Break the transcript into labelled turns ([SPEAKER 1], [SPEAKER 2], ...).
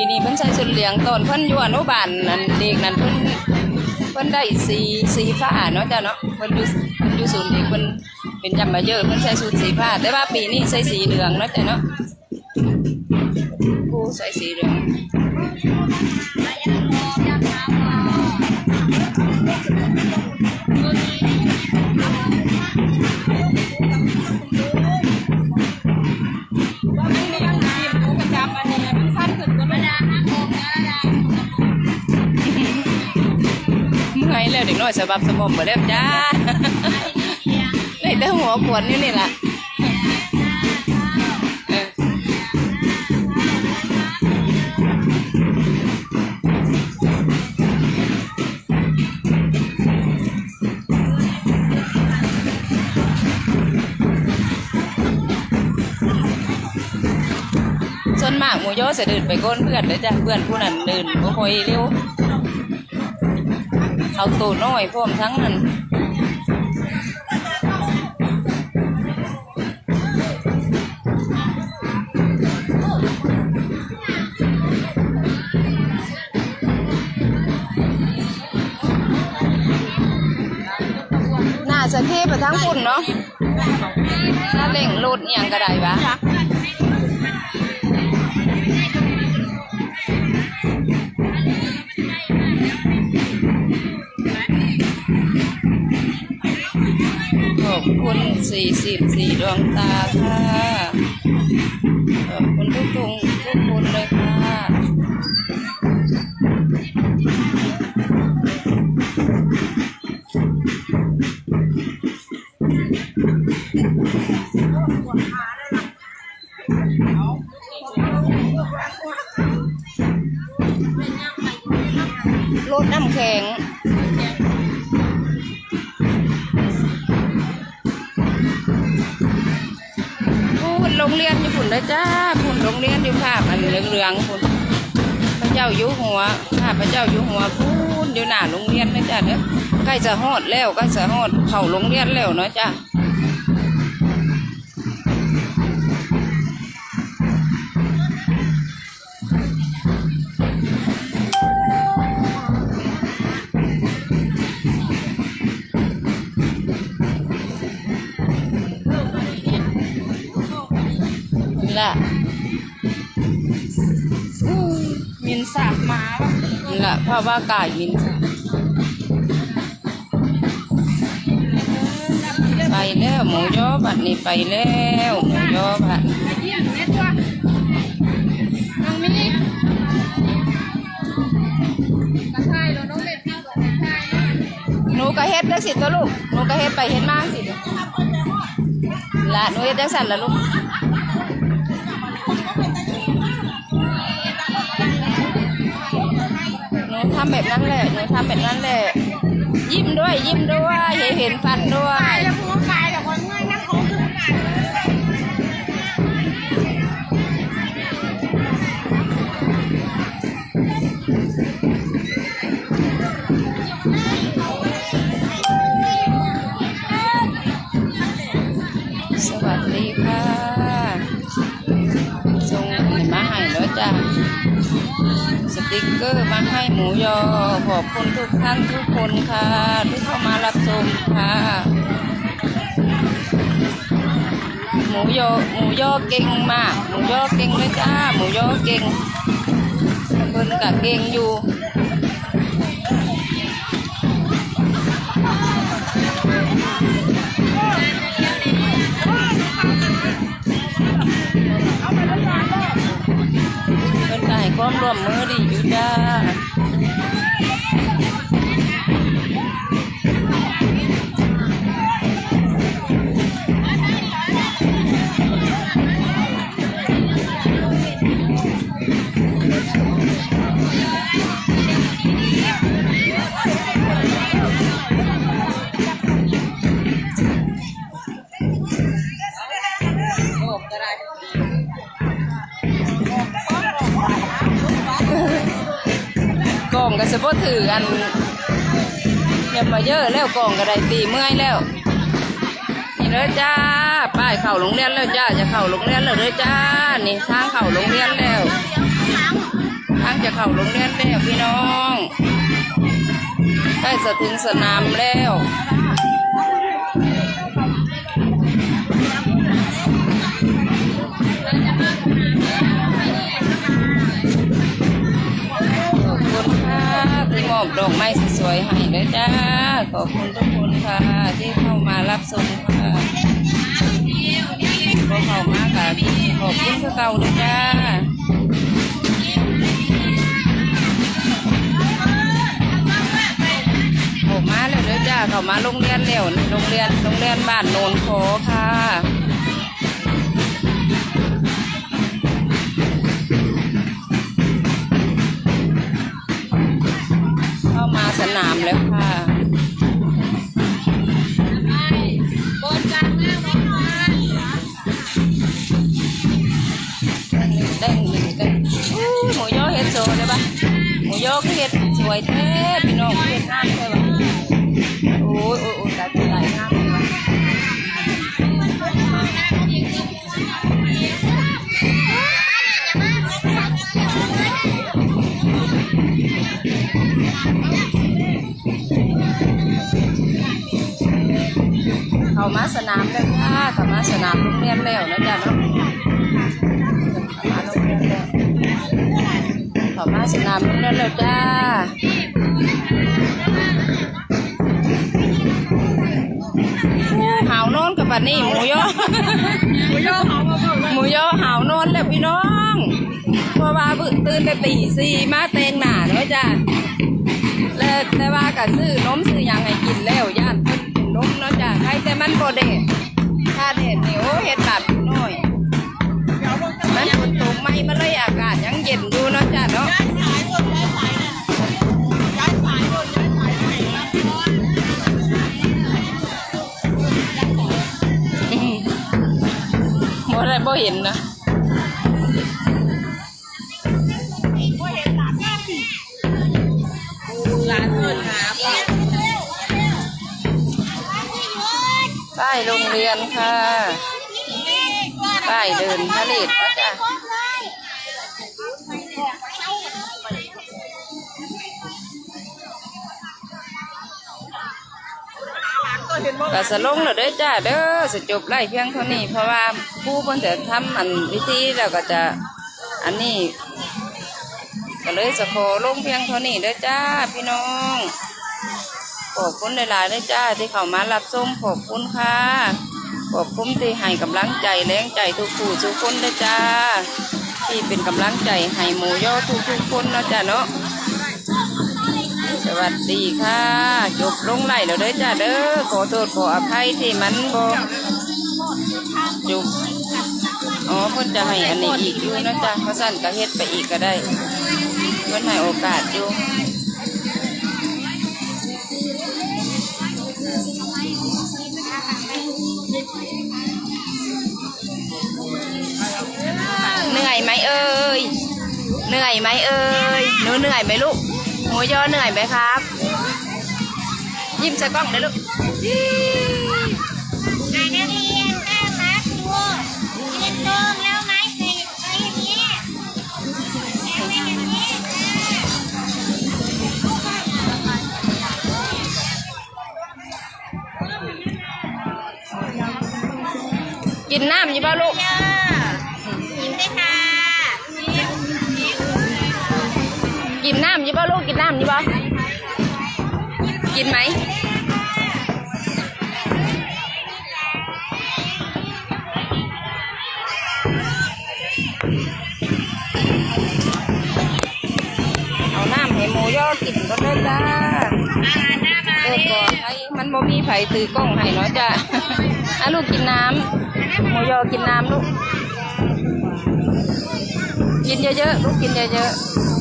[SPEAKER 1] ปีนี้เพิ่นใส่ชุดเหลืองตอนเพิ่นอยู่อนุบาลนั่นเด็กนั่นเพิ่นเพิ่นได้สีสีฟ้าเนาะจ้ะเนาะเพิ่นอยู่เพิ่นอยู่ศูนย์เด็กเพิ่นเป็นจำมาเยอะเพิ่นใส่ชุดสีฟ้า แต่ว่าปีนี้ใส่สีเหลืองเนาะจ้ะเนาะกูใส่สีเหลือง สบับสมบบ่แล้วจ้าเลยแต่หัวปวดนี่นี่ล่ะส่วนมากหมูโยจะเดินไปก้นเพื่อนเลยจ้ะเพื่อนผู้นั้นเดินบ่ค่อยเร็ว เขาตูน้อยพร้อมทั้งนั้นน่าจะเทไปทั้งคุณเนาะถ้าเล่งรถอย่างก็ได้ปะ สี่สิบสี่ดวงตาค่ะขอบคุณทุกทุกทุกคนเลยค่ะรถน้ำแข็ง รงเรียนอยู่ปุ่นนะจ้าพุ่นโรงเรียนอยู่ภาพอันเหลืองๆพุ่นพระเจ้าอยู่หัวภาพพระเจ้าอยู่หัวพูนอยู่หน้าโรงเรียนนะจ้าเด้อใกล้จะฮอดแล้วใกล้จะฮอดเข้าโรงเรียนแล้วเนาะจ้า ละภาวะกายมินไปแล้วหมูยอบัดนี้ไปแล้วหมูยอบัด
[SPEAKER 2] ไปเยี่ยมเน็ตว่ะน้องมินิกระชายเราน้องเล็ดพี่ก่อนกระชายนะ
[SPEAKER 1] หนูก็เฮ็ดได้สิตัวลูกหนูก็เฮ็ดไปเฮ็ดมาสิละหนูเฮ็ดจังสั่นละลูก ทำแบบนั้นแหละหนูทำแบบนั้นแหละ ยิ้มด้วย ยิ้มด้วย เห็นฟันด้วย
[SPEAKER 2] แล้วพูดไปแต่คนเมื่อยนั่งของคือกัน
[SPEAKER 1] สวัสดีค่ะ ติกเกอร์มาให้หมูยอ ขอบคุณทุกท่านทุกคนค่ะ ที่เข้ามารับชมค่ะ หมูยอหมูยอเก่งมาก หมูยอเก่งเลยจ้า หมูยอเก่งเพิ่นกะเก่งอยู่เพิ่นให้ความร่วมมือดี อ สะโพถืออันเงียบมาเยอะแล้วกองก็ไดตีเมื่อยแล้วนี่เลยจ้าป้ายเข่าโรงเรียนแล้วจ้าจะเข่าโรงเรียนแล้วเลยจ้านี่ทางเข่าโรงเรียนแล้วทางจะเข่าโรงเรียนแล้วพี่น้อง ได้สะถึงสนามแล้ว วยๆให้ด้วยจ้า ขอบคุณทุกคนค่ะ ที่เข้ามารับชมค่ะพวกเขามากค่ะขอบคุณคือเก่าด้วยจ้าออมาแล้วด้อจ้า เขามาโรงเรียนแล้วโรงเรียนโรงเรียนบ้านโนนโคค่ะ แล้วค่ะ
[SPEAKER 2] มา
[SPEAKER 1] สนามแล้วค่ะเข้ามาสนามโรงเรียนแล้วนะจ๊ะเนาะเข้ามาสนามโรงเรียนแล้วจ้าหาวนอนกับบัดนี้หมูยอ
[SPEAKER 2] หมูยอเขามาบอกว่า
[SPEAKER 1] หมูยอหาวนอนแล้วพี่น้องเพราะว่าเพิ่งตื่นแต่ตีสี่มาเตงหนาเนาะจ้าแล้วแต่ว่าก็ซื้อนมซื้อยังให้กินแล้วญาติเพิ่น กเนาะจ้าใครแต่มันบ่เด็ดถ้าเด็ดนี่โอ้เฮ็ดบาปอยู่น้อยมันฝนตกไหมมันเลยอากาศยังเย็นอยู่เนาะจ้าเนาะ
[SPEAKER 2] บ่ไหนนะ
[SPEAKER 1] อืมบ่ได้บ่เห็นนะ
[SPEAKER 2] ก็เห็นหลานแม่สิหลานเอิญหา
[SPEAKER 1] โรงเรียนค่ะป้ายเดินทะเลดนะจ๊ะก็สลงแล้วเด้อจ้าเด้อสจบไล่เพียงเท่านี้ เพราะว่าผู้เพิ่นจะทำอันวิธีแล้วก็จะอันนี้ ก็เลยสะขอลงเพียงเท่านี้เด้อจ้าพี่น้อง ขอบคุณหลายๆเด้อจ้าที่เข้ามารับชมขอบคุณค่ะ ขอบคุณที่ให้กำลังใจแรงใจทุกผู้ทุกคนเด้อจ้า ที่เป็นกำลังใจให้หมูย่อทุกทุกๆคนเนาะจ้าเนาะสวัสดีค่ะจบลงไหลแล้วเด้อจ้าเด้อขอโทษขออภัยที่มันบ่จบอ๋อเพิ่นจะให้อันนี้อีกอยู่นะจ้าเพราะสั่นก็เฮ็ดไปอีกก็ได้เพิ่นให้โอกาสอยู่ อยไหมเอ่ย เหนื่อยไหมเอ่ย หนูเหนื่อยไหมลูก หมูยอเหนื่อยไหมครับ ยิ้มใส่กล้องเลยลูก
[SPEAKER 2] นายนักเรียนกล้าพักดูเรียนตรงแล้วไน
[SPEAKER 1] น้ำอยู่ป่ะลูกกินน้ำอยู่ป่ะกินไหมเอาน้ำให้หมูยอกินก็ได้จ้า
[SPEAKER 2] อาหารหน้ามา
[SPEAKER 1] เอ
[SPEAKER 2] เล
[SPEAKER 1] อยก่อนให้มันบ่มีไผถือกล้องให้เนาะจ้ะอะลูกกินน้ำหมูยอกินน้ำลูก กินเยอะๆ ลูกกินเยอะๆ